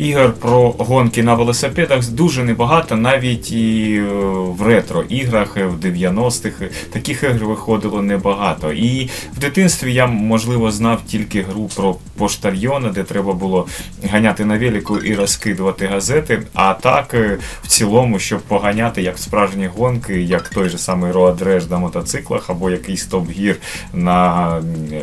ігор про гонки на велосипедах дуже небагато, навіть і е, в ретро-іграх е, в 90-х е, таких ігор виходило небагато. І в дитинстві я, можливо, знав тільки гру про поштальйона, де треба було ганяти на велику і розкидувати газети. А так, в цілому, щоб поганяти як справжні гонки, як той же самий Road на мотоциклах або якийсь топ-гір на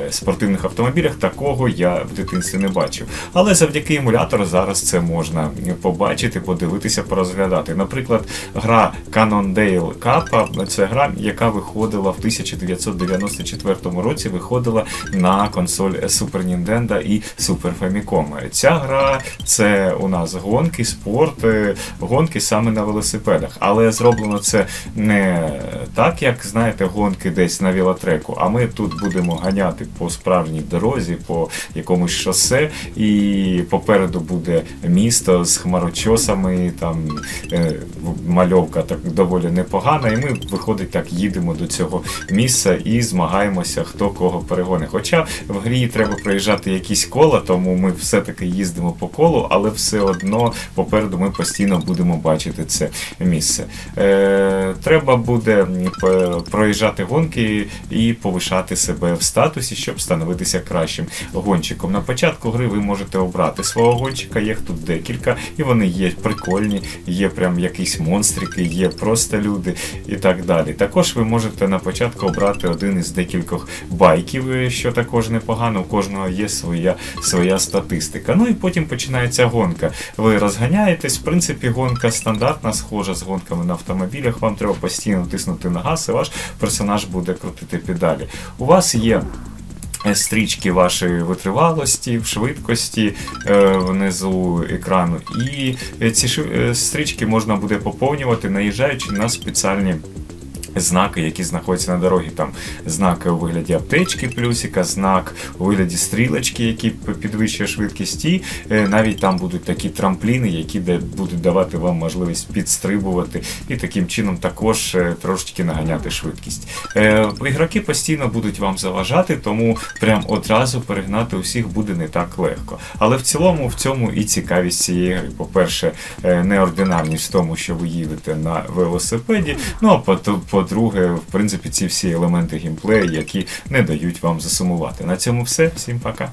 спортивних автомобілях, такого я в дитинстві не бачив. Але завдяки емулятору зараз це можна побачити, подивитися, порозглядати. Наприклад, гра Cannondale Cup – це гра, яка виходила в 1994 році, виходила на консоль Super Nintendo і Super Famicom. Ця гра це у нас гонки, спорт, е, гонки саме на велосипедах. Але зроблено це не так, як знаєте, гонки десь на велотреку, а ми тут будемо ганяти по справжній дорозі, по якомусь шосе, і попереду буде місто з хмарочосами, там е, мальовка так доволі непогана. І ми, виходить, так їдемо до цього місця і змагаємося, хто кого перегоне. Хоча в грі треба проїжджати якісь кола, тому ми все-таки їздимо по колу, але все одно попереду ми постійно будемо бачити це місце. Е, треба буде проїжджати гонки і повишати себе в статусі, щоб становитися кращим гонщиком. На початку гри ви можете обрати свого гонщика, їх тут декілька, і вони є прикольні, є прям якісь монстрики, є просто люди і так далі. Також ви можете на початку обрати один із декількох байків, що також непогано. У кожного є своя, своя статистика. Ну і потім починається гонка. Ви розганяєтесь, в принципі, гонка стандартна, схожа з гонками на автомобілях. Вам треба постійно тиснути на газ, і ваш персонаж буде крутити педалі. У вас є. Е, Стрічки вашої витривалості, в швидкості е, внизу екрану, і е, ці стрічки можна буде поповнювати, наїжджаючи на спеціальні знаки, які знаходяться на дорогі. Там знак у вигляді аптечки плюсика, знак у вигляді стрілочки, які підвищує швидкість, і е, навіть там будуть такі трампліни, які будуть давати вам можливість підстрибувати і таким чином також е, трошечки наганяти швидкість. Е, Ігроки постійно будуть вам заважати, тому прям одразу перегнати усіх буде не так легко. Але в цілому в цьому і цікавість цієї гри. По-перше, неординарність в тому, що ви їдете на велосипеді. Ну а по- по-друге, в принципі, ці всі елементи геймплею, які не дають вам засумувати. На цьому все. Всім пока.